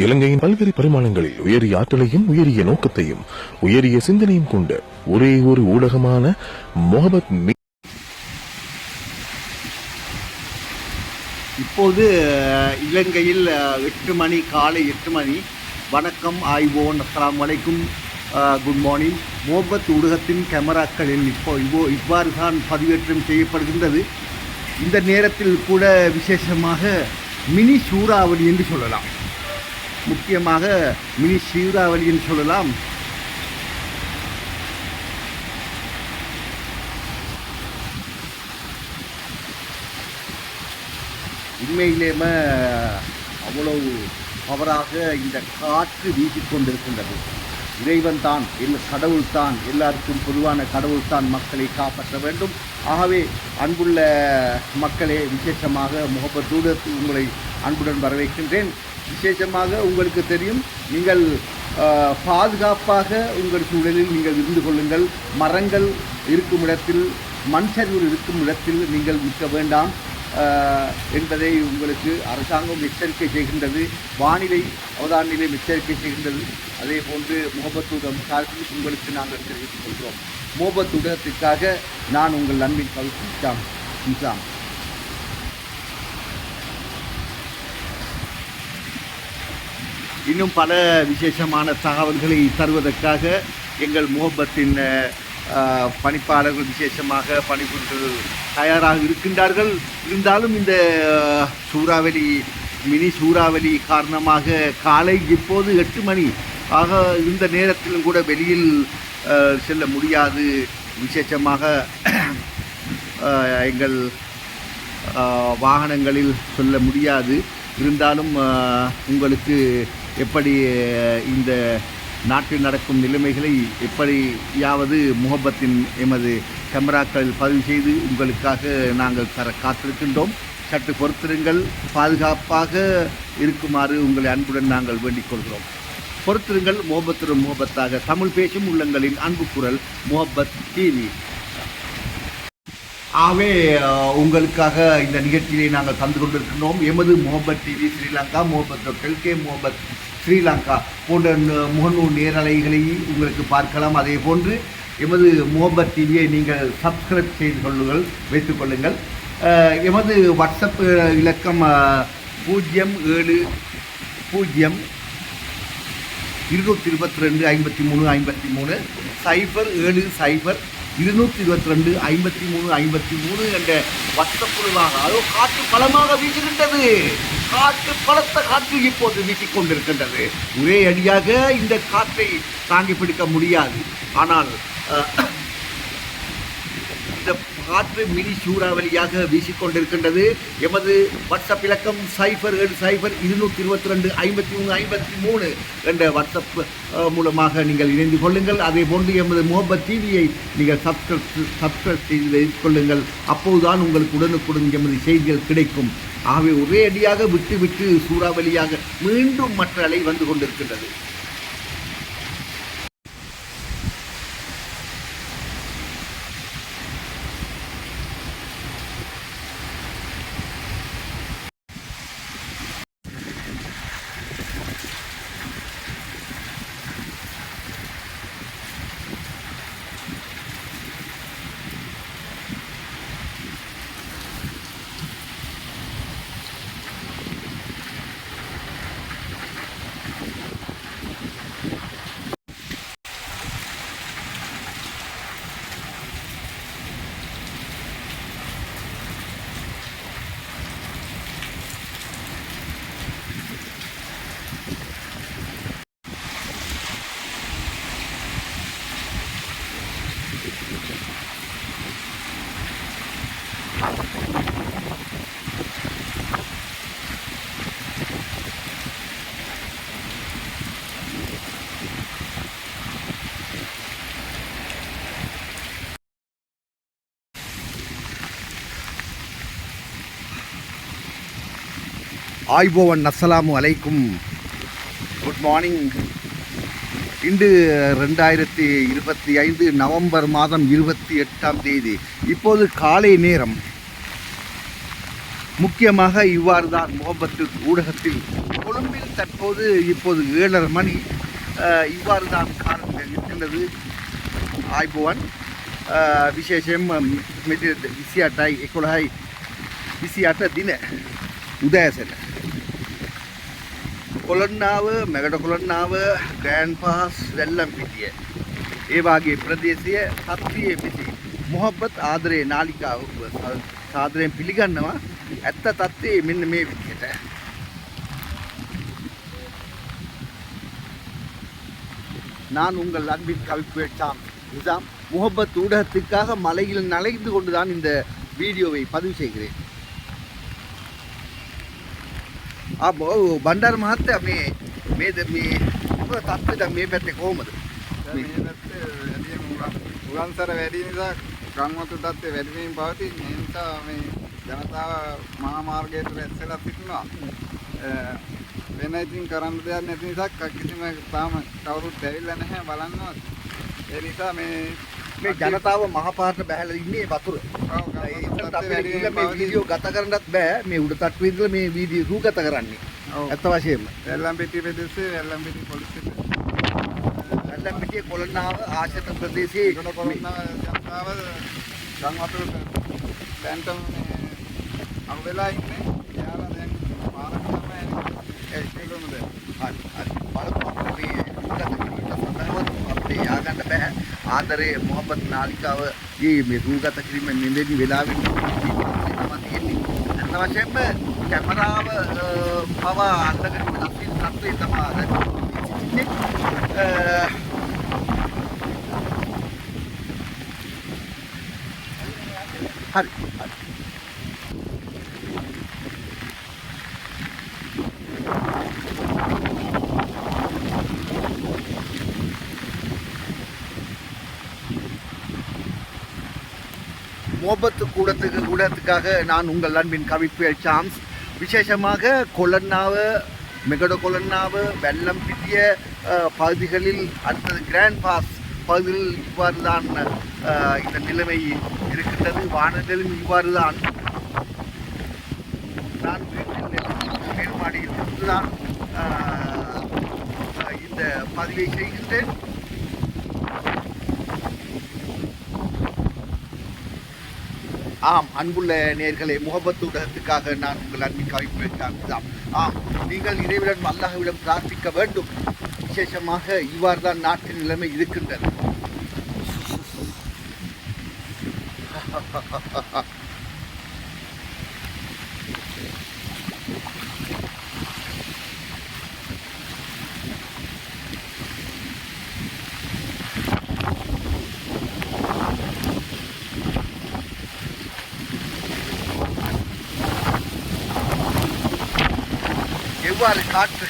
இலங்கையின் பல்வேறு பரிமாணங்களில் உயரிய ஆற்றலையும் உயரிய நோக்கத்தையும் உயரிய சிந்தனையும் கொண்ட ஒரே ஒரு ஊடகமான மொஹபத் இப்போது இலங்கையில் எட்டு மணி காலை எட்டு மணி. வணக்கம் ஆய்வோன் அஸ்லாம் வலைக்கும் குட் மார்னிங் மோபத் ஊடகத்தின் கேமராக்களில் இப்போ இவ்வோ இவ்வாறு தான் பதிவேற்றம் செய்யப்படுகின்றது. இந்த நேரத்தில் கூட விசேஷமாக மினி சூறாவளி என்று சொல்லலாம். முக்கியமாக மினி சீராவளின்னு என்று சொல்லலாம். உண்மையிலேயுமே அவ்வளவு பவராக இந்த காற்று வீசிக்கொண்டிருக்கின்றது இறைவன் தான் என் கடவுள் தான் எல்லாருக்கும் பொதுவான கடவுள் தான் மக்களை காப்பாற்ற வேண்டும். ஆகவே அன்புள்ள மக்களே விசேஷமாக முகப்பத்தூடத்து உங்களை அன்புடன் வரவேற்கின்றேன். விசேஷமாக உங்களுக்கு தெரியும். நீங்கள் பாதுகாப்பாக உங்கள் சூழலில் நீங்கள் இருந்து கொள்ளுங்கள். மரங்கள் இருக்கும் இடத்தில் மண் சரிவு இருக்கும் இடத்தில் நீங்கள் நிற்க வேண்டாம். ஆஹ், என்பதை உங்களுக்கு அரசாங்கம் எச்சரிக்கை செய்கின்றது. வானிலை அவதார நிலை எச்சரிக்கை செய்கின்றது. அதே போன்று முகபத்துடம் சார்பில் உங்களுக்கு நாங்கள் தெரிவித்துக் கொள்கிறோம். முகபத் நான் உங்கள் அன்பின் பகுதி இன்சாம் இன்னும் பல விசேஷமான தகவல்களை தருவதற்காக எங்கள் முகப்பத்தின் பணிப்பாளர்கள் விசேஷமாக பணிபுரிந்து தயாராக இருக்கின்றார்கள். இருந்தாலும் இந்த சூறாவளி மினி சூறாவளி காரணமாக காலை இப்போது எட்டு மணி ஆக இந்த நேரத்திலும் கூட வெளியில் செல்ல முடியாது. விசேஷமாக எங்கள் வாகனங்களில் சொல்ல முடியாது. இருந்தாலும் உங்களுக்கு எப்படி இந்த நாட்டில் நடக்கும் நிலைமைகளை எப்படியாவது முகப்பத்தின் எமது கேமராக்களில் பதிவு செய்து உங்களுக்காக நாங்கள் தர காத்திருக்கின்றோம். சற்று பொறுத்திருங்கள் பாதுகாப்பாக இருக்குமாறு உங்களை அன்புடன் நாங்கள் வேண்டிக் கொள்கிறோம். பொறுத்திருங்கள் முகப்பத்திரும் முகப்பத்தாக தமிழ் பேசும் உள்ளங்களின் அன்பு குரல் முகப்பத் டிவி ஆகவே உங்களுக்காக இந்த நிகழ்ச்சியை நாங்கள் தந்து கொண்டிருக்கின்றோம். எமது முகபத் டிவி ஸ்ரீலங்கா முகபத் கெல்கே முகபத் ஸ்ரீலங்கா போன்ற முகநூல் நேரலைகளை உங்களுக்கு பார்க்கலாம். அதே போன்று எமது முகபத் டிவியை நீங்கள் சப்ஸ்கிரைப் செய்து கொள்ளுங்கள் வைத்துக் கொள்ளுங்கள். எமது வாட்ஸ்அப் இலக்கம் பூஜ்ஜியம் ஏழு பூஜ்ஜியம் இருநூற்றி இருபத்தி ரெண்டு ஐம்பத்தி மூணு ஐம்பத்தி மூணு சைபர் ஏழு சைபர் இருநூற்றி இருபத்தி ரெண்டு ஐம்பத்தி மூணு ஐம்பத்தி மூணு என்ற வட்டப்புழுவாக அதோ காற்று பலமாக வீசுகின்றது. காற்று பலத்த காற்று இப்போது வீசிக் கொண்டிருக்கின்றது. ஒரே அடியாக இந்த காற்றை தாங்கி பிடிக்க முடியாது. ஆனால் காற்று மினி சூறாவளியாக வீசிக்கொண்டிருக்கின்றது. எமது வாட்ஸ்அப் இலக்கம் சைபர் ஏழு சைபர் இருநூற்றி இருபத்தி ரெண்டு ஐம்பத்தி மூணு ஐம்பத்தி மூணு என்ற வாட்ஸ்அப் மூலமாக நீங்கள் இணைந்து கொள்ளுங்கள். அதே போன்று எமது முகபத் டிவியை நீங்கள் சப்ஸ்கிரைப் சப்ஸ்கிரைப் செய்து வைத்துக் கொள்ளுங்கள். அப்போதுதான் உங்களுக்கு உடனுக்குடன் எமது செய்திகள் கிடைக்கும். ஆகவே ஒரே அடியாக விட்டு விட்டு சூறாவளியாக மீண்டும் மற்ற அலை வந்து கொண்டிருக்கின்றது. ஆய்போவன் அஸ்ஸலாமு அலைக்கும் குட் மார்னிங் இன்று ரெண்டாயிரத்தி இருபத்தி ஐந்து நவம்பர் மாதம் இருபத்தி எட்டாம் தேதி இப்போது காலை நேரம் முக்கியமாக இவ்வாறு தான் முகப்பத்து ஊடகத்தில் கொழும்பில் தற்போது இப்போது ஏழரை மணி அஹ், இவ்வாறு தான் காலங்கள் இருக்கின்றது ආයිබුවන් විශේෂයෙන් මෙට විසි අටයි එකොළහයි විසි අට දින උදෑසන කොළන්නාව මැගට කොළන්නාව ගෑන් පහස් වැල්ලම් පිටිය ඒවාගේ ප්‍රදේශය තත්ත්වයේ පිසි මොහබ්බත් ආදරේ නාලිකාව සාදරයෙන් පිළිගන්නවා ඇත්ත තත්ත්වයේ මෙන්න මේ විදිහට நான் உங்கள் அன்பின் கவிப்புவேட்டாம் நிசாம் முகப்பத் ஊடகத்திற்காக மலையில் நனைந்து கொண்டுதான் இந்த வீடியோவை பதிவு செய்கிறேன் ආ බණ්ඩාර මහත්තයා මේ මේ මේ මොකද තත්ත්වය දැන් මේ පැත්තේ කොහොමද මේ පැත්තේ උරන්සර වැඩි නිසා ගංවතු තත්ත්වය වැඩිමින් පවතින. ඒ නිසා මේ ජනතාව මහා මාර්ගයට රැස්වෙලා සිටිනවා. වෙන ඉතින් කරන්න දෙයක් නැති නිසා කිසිම තාම කවුරුත් ඇවිල්ලා නැහැ බලන්නවත්. ඒ නිසා මේ මේ ජනතාව මහපාරට බැහැලා ඉන්නේ වතුර. වීඩියෝ ගත කරන්නත් බෑ මේ උඩ තට්ටුවේ ඉඳලා මේ වීඩියෝ රූගත කරන්නේ. ඇත්ත වශයෙන්ම. වැල්ලම්පිටිය ප්‍රදේශයේ වැල්ලම්පිටිය පොලිසිය. වැල්ලම්පිටිය කොළණාව ආශ්‍රිත ප්‍රදේශයේ ජනතාව ගම්වතුර දැන්ටම අම් වෙලා ඉන්නේ. එයාලා දැන් පාරක් තමයි ඒක ඒකම දැන්. හරි. හරි. බලපෑම් මේ අපිට යාගන්න බෑ. ආදරේ මොහබත් නාලිකාව මේ රූගත කිරීම නිදෙන වෙලාවෙන් අන්න වශයෙන්ම කැමරාව පවා අල්ලගෙන දස්සින් තත්ත්වයේ තමා දැන් හරි හරි. மோபத்து கூடத்துக்கு கூடத்துக்காக நான் உங்கள் அன்பின் கவிப்புயல் சாம்ஸ். விசேஷமாக கொலன்னாவ மெகட கொலன்னாவு வெள்ளம் பிடிய பகுதிகளில் அடுத்தது கிராண்ட் பாஸ் பகுதிகளில் இவ்வாறு தான் இந்த நிலைமை இருக்கின்றது. வானத்திலும் இவ்வாறு தான் நான் வீட்டில் மேல்மாடியில் இருந்துதான் இந்த பதிவை செய்கின்றேன். ஆம் அன்புள்ள நேர்களை முகபத்து உலகத்துக்காக நான் உங்கள் அன்பின் கவிப்பிருக்கான் ஆம் நீங்கள் இறைவிடம் அல்லாஹ்விடம் பிரார்த்திக்க வேண்டும். விசேஷமாக இவ்வாறு தான் நாட்டின் நிலைமை இருக்கின்றது. எவ்வாறு காற்று